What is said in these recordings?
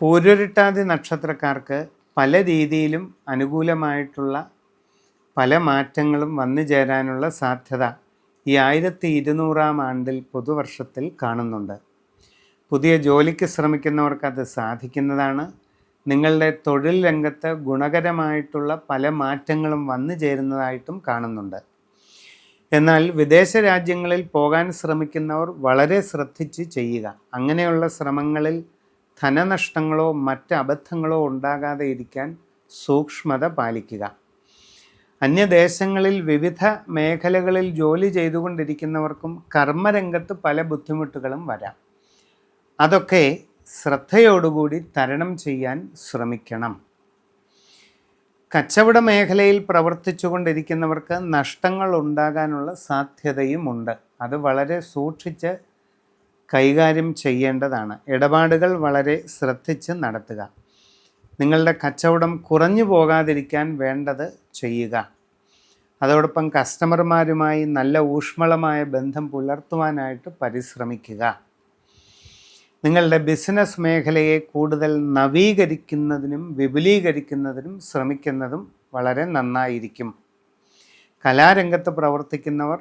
പൂരൊരുട്ടാതി നക്ഷത്രക്കാർക്ക് പല രീതിയിലും അനുകൂലമായിട്ടുള്ള പല മാറ്റങ്ങളും വന്നു ചേരാനുള്ള സാധ്യത ഈ ആയിരത്തി ഇരുന്നൂറാം ആണ്ടിൽ പുതുവർഷത്തിൽ കാണുന്നുണ്ട്. പുതിയ ജോലിക്ക് ശ്രമിക്കുന്നവർക്ക് അത് സാധിക്കുന്നതാണ്. നിങ്ങളുടെ തൊഴിൽ രംഗത്ത് ഗുണകരമായിട്ടുള്ള പല മാറ്റങ്ങളും വന്നു ചേരുന്നതായിട്ടും കാണുന്നുണ്ട്. എന്നാൽ വിദേശ രാജ്യങ്ങളിൽ പോകാൻ ശ്രമിക്കുന്നവർ വളരെ ശ്രദ്ധിച്ച് ചെയ്യുക. അങ്ങനെയുള്ള ശ്രമങ്ങളിൽ ധനനഷ്ടങ്ങളോ മറ്റ് അബദ്ധങ്ങളോ ഉണ്ടാകാതെ ഇരിക്കാൻ സൂക്ഷ്മത പാലിക്കുക. അന്യദേശങ്ങളിൽ വിവിധ മേഖലകളിൽ ജോലി ചെയ്തുകൊണ്ടിരിക്കുന്നവർക്കും കർമ്മരംഗത്ത് പല ബുദ്ധിമുട്ടുകളും വരാം. അതൊക്കെ ശ്രദ്ധയോടുകൂടി തരണം ചെയ്യാൻ ശ്രമിക്കണം. കച്ചവട മേഖലയിൽ പ്രവർത്തിച്ചു കൊണ്ടിരിക്കുന്നവർക്ക് നഷ്ടങ്ങൾ ഉണ്ടാകാനുള്ള സാധ്യതയുമുണ്ട്. അത് വളരെ സൂക്ഷിച്ച് കൈകാര്യം ചെയ്യേണ്ടതാണ്. ഇടപാടുകൾ വളരെ ശ്രദ്ധിച്ച് നടത്തുക. നിങ്ങളുടെ കച്ചവടം കുറഞ്ഞു പോകാതിരിക്കാൻ വേണ്ടത് ചെയ്യുക. അതോടൊപ്പം കസ്റ്റമർമാരുമായി നല്ല ഊഷ്മളമായ ബന്ധം പുലർത്തുവാനായിട്ട് പരിശ്രമിക്കുക. നിങ്ങളുടെ ബിസിനസ് മേഖലയെ കൂടുതൽ നവീകരിക്കുന്നതിനും വിപുലീകരിക്കുന്നതിനും ശ്രമിക്കുന്നതും വളരെ നന്നായിരിക്കും. കലാരംഗത്ത് പ്രവർത്തിക്കുന്നവർ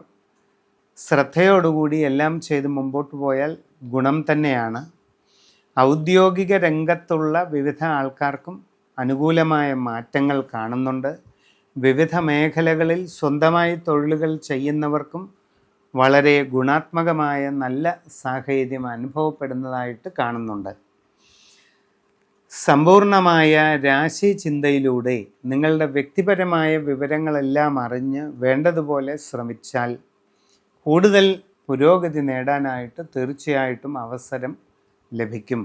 ശ്രദ്ധയോടുകൂടി എല്ലാം ചെയ്ത് മുമ്പോട്ട് പോയാൽ ഗുണം തന്നെയാണ്. ഔദ്യോഗിക രംഗത്തുള്ള വിവിധ ആൾക്കാർക്കും അനുകൂലമായ മാറ്റങ്ങൾ കാണുന്നുണ്ട്. വിവിധ മേഖലകളിൽ സ്വന്തമായി തൊഴിലുകൾ ചെയ്യുന്നവർക്കും വളരെ ഗുണാത്മകമായ നല്ല സാഹചര്യം അനുഭവപ്പെടുന്നതായിട്ട് കാണുന്നുണ്ട്. സമ്പൂർണമായ രാശി ചിന്തയിലൂടെ നിങ്ങളുടെ വ്യക്തിപരമായ വിവരങ്ങളെല്ലാം അറിഞ്ഞ് വേണ്ടതുപോലെ ശ്രമിച്ചാൽ കൂടുതൽ പുരോഗതി നേടാനായിട്ട് തീർച്ചയായിട്ടും അവസരം ലഭിക്കും.